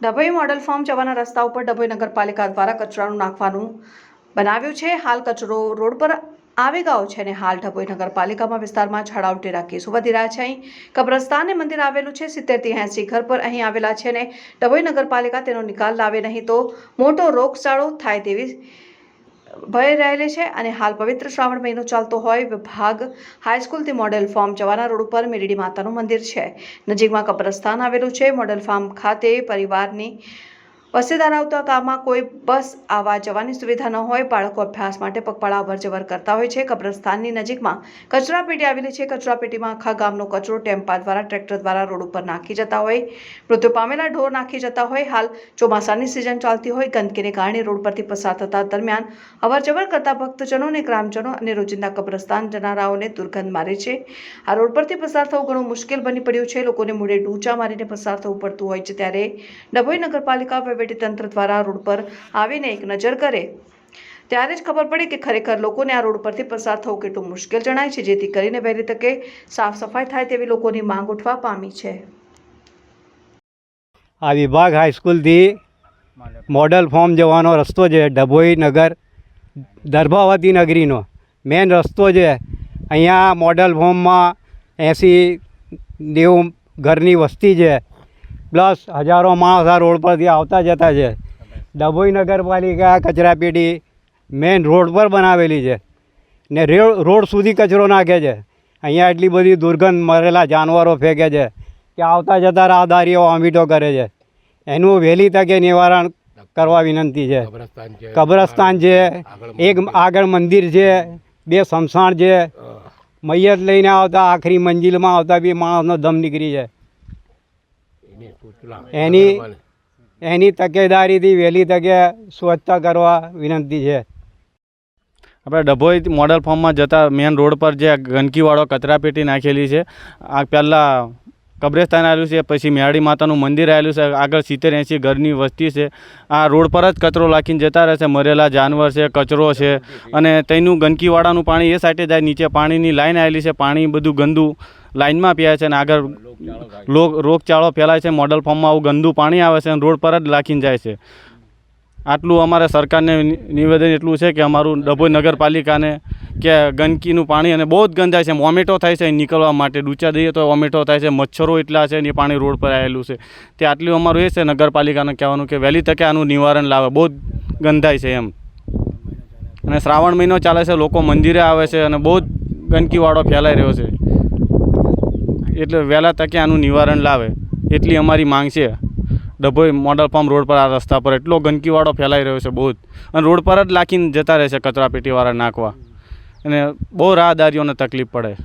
Dabhoi model farm જવાના રસ્તા ઉપર ડભોઈ નગરપાલિકા દ્વારા કચરાનું નાખવાનું બનાવ્યું છે. હાલ કચરો રોડ પર આવી ગયો છે અને હાલ ડભોઈ નગરપાલિકામાં વિસ્તારમાં છળાવટી રાખી કેસો વધી રહ્યા છે. અહીં કબ્રસ્તાન મંદિર આવેલું છે. સિત્તેરથી એંસી ઘર પર અહીં આવેલા છે અને ડભોઈ નગરપાલિકા તેનો નિકાલ લાવે નહીં તો મોટો રોગચાળો થાય તેવી ભય રહેલી છે અને હાલ પવિત્ર શ્રાવણ મહિનો ચાલતો હોય, વિભાગ હાઈસ્કૂલથી મોડેલ ફાર્મ જવાના રોડ ઉપર મેરડી માતાનું મંદિર છે. નજીકમાં કબ્રસ્તાન આવેલું છે. મોડેલ ફાર્મ ખાતે પરિવારની વસ્તી ધરાવતા ગામમાં કોઈ બસ આવવા જવાની સુવિધા ન હોય, બાળકો અભ્યાસ માટે પગપાળા અવરજવર કરતા હોય છે. કબ્રસ્તાનની નજીકમાં કચરાપેટી આવેલી છે. કચરાપેટીમાં આખા ગામનો કચરો ટેમ્પા દ્વારા, ટ્રેક્ટર દ્વારા રોડ ઉપર નાખી જતા હોય. મૃત્યુ પામેલા ઢોર નાખી જતા હોય. હાલ ચોમાસાની સિઝન ચાલતી હોય. ગંદકીને કારણે રોડ પરથી પસાર થતા દરમિયાન અવરજવર કરતા ભક્તજનો અને ગ્રામજનો અને રોજિંદા કબ્રસ્તાન જનારાઓને દુર્ગંધ મારે છે. આ રોડ પરથી પસાર થવું ઘણું મુશ્કેલ બની પડ્યું છે. લોકોને મૂળે ડૂંચા મારીને પસાર થવું પડતું હોય છે. ત્યારે ડભોઈ નગરપાલિકા તંત્ર દ્વારા રોડ પર આવીને એક નજર કરે. ત્યારે જ ખબર પડે કે ખરેખર લોકોને આ રોડ પરથી પસાર થવું કેટલું મુશ્કેલ જણાય છે, જેથી કરીને વહેલી તકે સાફ સફાઈ થાય તેવી લોકોની માંગ ઉઠવા પામી છે. આ વિભાગ હાઈસ્કૂલથી મોડલ ફોર્મ જવાનો રસ્તો છે, ડભોઈ નગર, દર્ભાવતી નગરીનો. મેન રસ્તો છે, અહીંયા મોડલ ફોર્મમાં એંસી નેવું ઘરની વસ્તી છે. પ્લસ હજારો માણસ આ રોડ પરથી આવતા જતા છે. ડભોઈ નગરપાલિકા કચરાપેટી મેઇન રોડ પર બનાવેલી છે ને રેડ રોડ સુધી કચરો નાખે છે. અહીંયા એટલી બધી દુર્ગંધ મરેલા જાનવરો ફેંકે છે કે આવતા જતા રાહદારીઓ વોમિટો કરે છે. એનું વહેલી તકે નિવારણ કરવા વિનંતી છે. કબ્રસ્તાન છે એક આગળ મંદિર છે બે સ્મશાન છે. મૈયત લઈને આવતા આખરી મંજિલમાં આવતા બી માણસનો દમ નીકળી જાય. એની એની તકેદારીથી વહેલી તકે સ્વચ્છતા કરવા વિનંતી છે. આપણે ડભોઈ મોડલ ફોર્મમાં જતા મેન રોડ પર જે ગંદકીવાળો કચરાપેટી નાખેલી છે આ પહેલાં કબ્રસ્તાન આવેલું છે પછી મેહાળી માતાનું મંદિર આવેલું છે આગળ સિત્તેર એંસી ઘરની વસ્તી છે. આ રોડ પર જ કચરો લાખીને જતા રહે છે મરેલા જાનવર છે કચરો છે અને તેનું ગંદકીવાળાનું પાણી એ સાઈડે જાય નીચે પાણીની લાઈન આવેલી છે પાણી બધું ગંદુ લાઈનમાં પીએ છે અને આગળ રોગચાળો ફેલાય છે, મોડલ ફોર્મમાં આવું ગંદુ પાણી આવે છે અને રોડ પર જ લાખીને જાય છે. આટલું અમારે સરકારને નિવેદન એટલું છે કે અમારું ડભોઈ નગરપાલિકાને કે ગંદકીનું પાણી અને બહુ જ ગંધાય છે, વોમેટો થાય છે નીકળવા માટે. ડૂચા દઈએ તો વોમેટો થાય છે, મચ્છરો એટલા છે ને એ પાણી રોડ પર આવેલું છે. તે આટલું અમારું એ છે, નગરપાલિકાને કહેવાનું કે વહેલી તકે આનું નિવારણ લાવે. બહુ જ ગંધાય છે એમ. અને શ્રાવણ મહિનો ચાલે છે, લોકો મંદિરે આવે છે અને બહુ જ ગંદકીવાળો ફેલાઈ રહ્યો છે. એટલે વહેલા તકે આનું નિવારણ લાવે. એટલી અમારી માંગ છે. ડભોઈ મોડલ પામ રોડ પર આ રસ્તા પર એટલો ગંદકીવાળો ફેલાઈ રહ્યો છે બહુ જ. અને રોડ પર જ લાખીને જતા રહે છે કચરાપેટીવાળા નાખવા. અને બહુ રાહદારીઓને તકલીફ પડે.